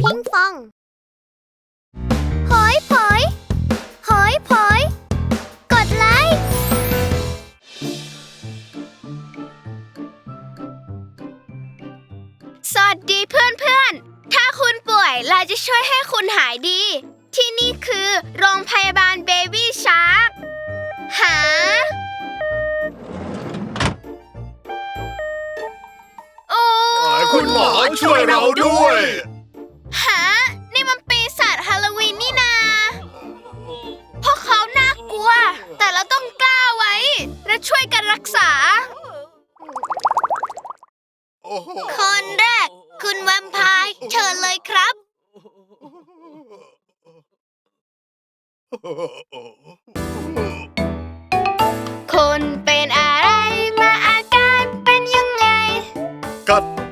พิงฟอง หอยผอย หอยผอย กดไลค์ สวัสดีเพื่อนเพื่อนๆถ้าคุณป่วยเราจะช่วยให้คุณหายดี ที่นี่คือโรงพยาบาลเบบี้ชาร์กหาโอ้คุณหมอช่วยเราด้วย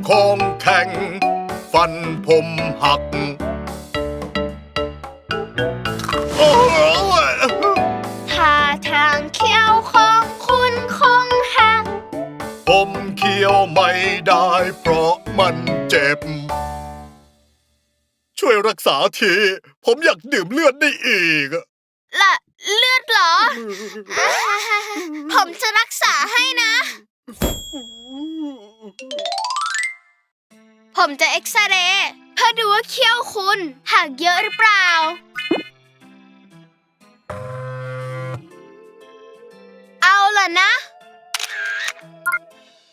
กัดคองแข็ง ฟันผมหัก โอ้โหท่าทางเขี้ยวของคุณคงหัก ผมเคี้ยวไม่ได้เพราะมันเจ็บ ช่วยรักษาที ผมอยากดื่มเลือดได้อีก ละเลือดเหรอ ผมจะรักษาให้นะ ผมจะเอ็กซเรย์เพื่อดูว่าเขี้ยวคุณหักเยอะหรือเปล่า เอาล่ะนะ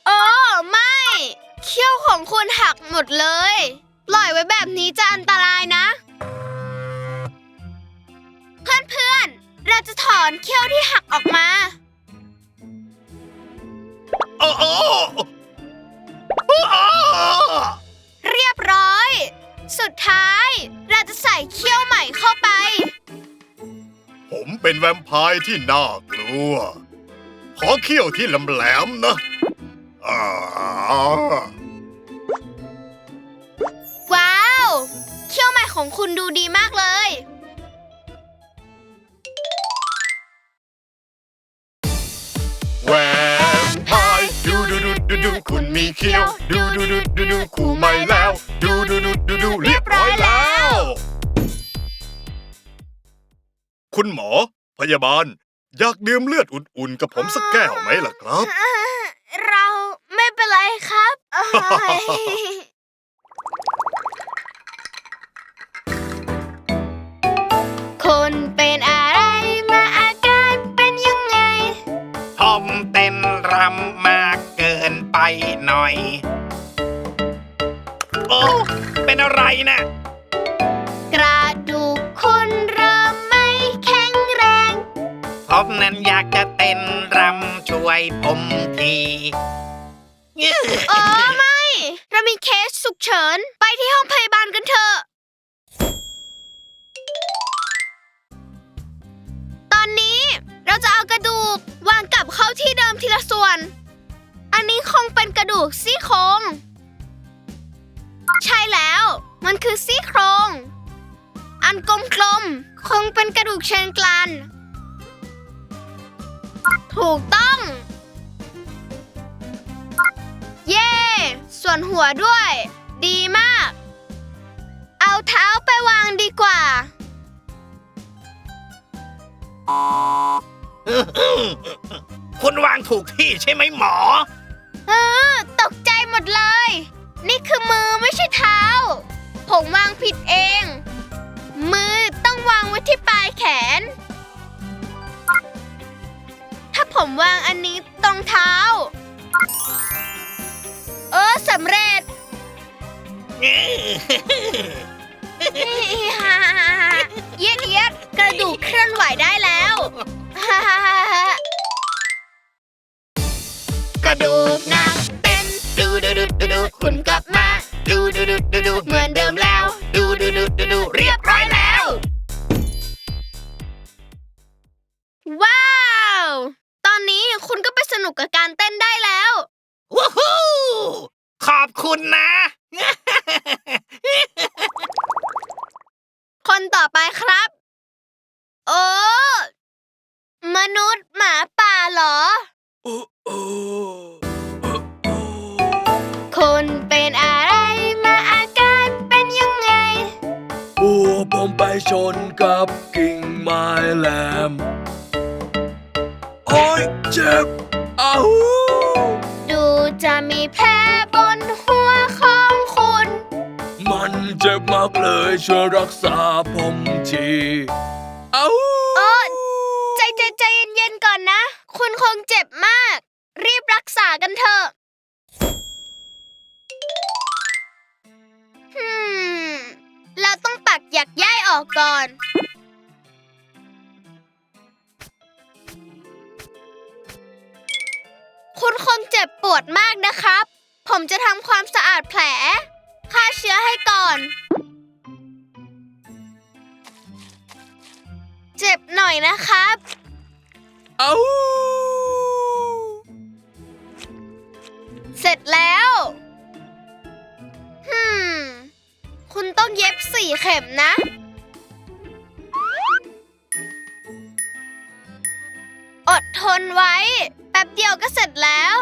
โอ้ไม่เขี้ยวของคุณหักหมดเลย ปล่อยไว้แบบนี้จะอันตรายนะ เพื่อนๆ เราจะถอนเขี้ยวที่หักออกมาอ้าวอ้าวอ้ เรียบร้อย สุดท้าย เราจะใส่เขี้ยวใหม่เข้าไป ผมเป็นแวมไพร์ที่น่ากลัว ขอเขี้ยวที่แหลมๆนะอ่าว้าว เขี้ยวใหม่ของคุณดูดีมากเลย แวมไพร์ดูดูดูดูดูคุณ มีเขี้ยว ดูดูดูดูดูคู่ใหม่แล้ว ดูดูดูดูดูเรียบร้อยแล้ว คุณหมอ พยาบาล อยากดื่มเลือดอุ่นๆ กับผมสักแก้วไหมล่ะครับ เราไม่เป็นไรครับเอ้ยคุณเป็นอะไรมาอาการเป็นยังไงผมเต้นรำมากเกินไป หน่อย โอ้ เป็นอะไรนะกระดูกคุณเริ่มไม่แข็งแรง ผมนั้นอยากจะเต้นรำช่วยผมทีโอ้ไม่ เรามีเคสฉุกเฉิน ไปที่ห้องพยาบาลกันเถอะ ตอนนี้เราจะเอากระดูกวางกลับเข้าที่เดิมทีละส่วนอั นี้คงเป็นกระดูกซี่โครง ใช่แล้ว มันคือซี่โครง อันกลมๆ คงเป็นกระดูกเชิงกรานถูกต้อง เย่ส่วนหัวด้วย ดีมาก เอาเท้าไปวางดีกว่า คุณวางถูกที่ใช่ไหมหมอ เออตกใจหมดเลย นี่คือมือไม่ใช่เท้า ผมวางผิดเอง มือต้องวางไว้ที่ปลายแขน ถ้าผมวางอันนี้ตรงเท้า เออสำเร็จ เย็ดเย็ดกระดูกเคลื่อนไหวได้แล้ว กระดูกนา คุณกลับมา ดูดูดูดูดูเหมือนเดิมแล้ว ดูดูดูดูดูเรียบร้อยแล้ว ว้าว ตอนนี้คุณก็ไปสนุกกับการเต้นได้แล้ววู้ฮู้ขอบคุณนะ คนต่อไปครับ โอ้มนุษย์หมาป่าเหรอคุณเป็นอ ชนกับกิ่งไม้แหลม โอ้ยเจ็บอ้าวดูจะมีแผลบนหัวของคุณ มันเจ็บมากเลยช่วยรักษาผมทีอ้าวเออใจใจใจเย็นๆก่อนนะ คุณคงเจ็บมาก รีบรักษากันเถอะฮึมเรา ต้องปักหยักย่ายออกก่อน คุณคงเจ็บปวดมากนะครับ ผมจะทำความสะอาดแผลฆ่าเชื้อให้ก่อน เจ็บหน่อยนะครับอ้าวเสร็จแล้ว สี่เข็มนะ อดทนไว้ แป๊บเดียวก็เสร็จแล้ว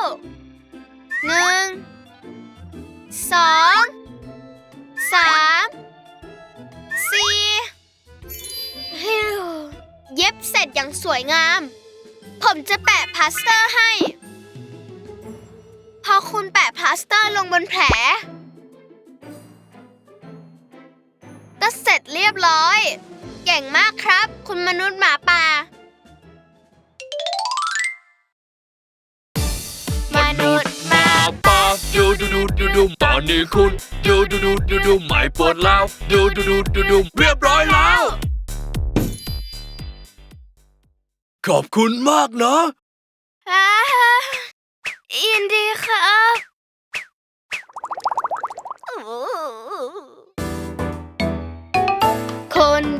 หนึ่งสองสามสี่ฮิวเย็บเสร็จอย่างสวยงาม ผมจะแปะพลาสเตอร์ให้ พอคุณแปะพลาสเตอร์ลงบนแผล ก็เสร็จเรียบร้อย เก่งมากครับ คุณมนุษย์หมาป่า มนุษย์หมาป่าดูดูดูดูดูตอนนี้คุณดูดูดูดูดูไม่ปวดแล้วดูดูดูดูดูเรียบร้อยแล้ว ขอบคุณมากนะอ่ายินดีครับ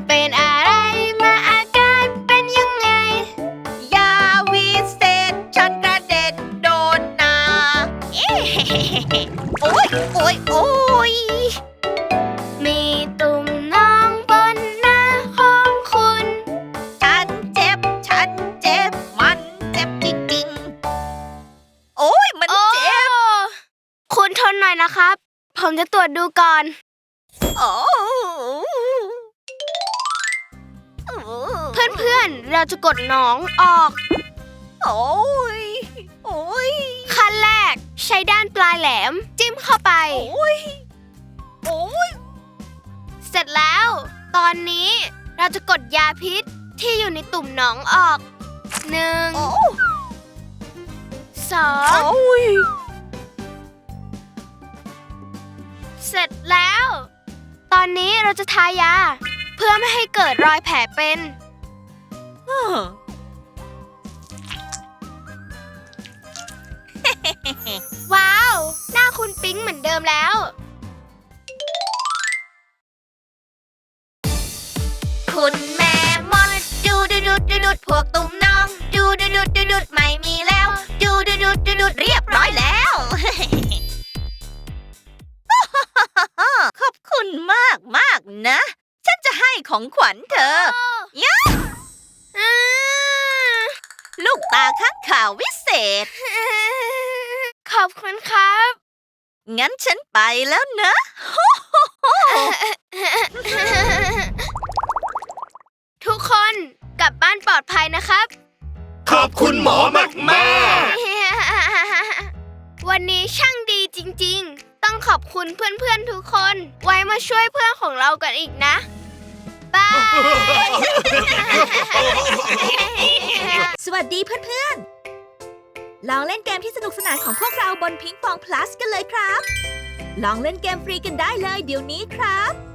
เป็นอะไรมาอาการเป็นยังไง ยาวิเศษฉันกระเด็นโดนนาเอ๊ะโอ้ยโอ้ยโอ้ยมีตุ่มน้องบนหน้าของคุณ ฉันเจ็บ ฉันเจ็บ มันเจ็บจริงๆ โอ้ยมันโอ้เจ็บ คุณทนหน่อยนะครับ ผมจะตรวจดูก่อน โอ้ เพื่อนๆ เราจะกดหนองออก โอ้ย โอ้ย ขั้นแรกใช้ด้านปลายแหลม จิ้มเข้าไป โอ้ย โอ้ย เสร็จแล้ว ตอนนี้เราจะกดยาพิษที่อยู่ในตุ่มหนองออกหนึ่งโอ้สองโอ้ยเสร็จแล้ว ตอนนี้เราจะทายา เพื่อไม่ให้เกิดรอยแผลเป็นว้าว หน้าคุณปิ๊งเหมือนเดิมแล้ว คุณแม่มดดูดูดูดูดูพวก ของขวัญเธอยะอืมลูกตาข้างข่าววิเศษ ขอบคุณครับ งั้นฉันไปแล้วนะทุกคนกลับบ้านปลอดภัยนะครับ ขอบคุณหมอมากมากวันนี้ช่างดีจริง ๆ ต้องขอบคุณเพื่อนๆทุกคน ไว้มาช่วยเพื่อนของเรากันอีกนะ ไป สวัสดีเพื่อนๆ ลองเล่นเกมที่สนุกสนานของพวกเราบนพิงฟอง plus กันเลยครับ ลองเล่นเกมฟรีกันได้เลยเดี๋ยวนี้ครับ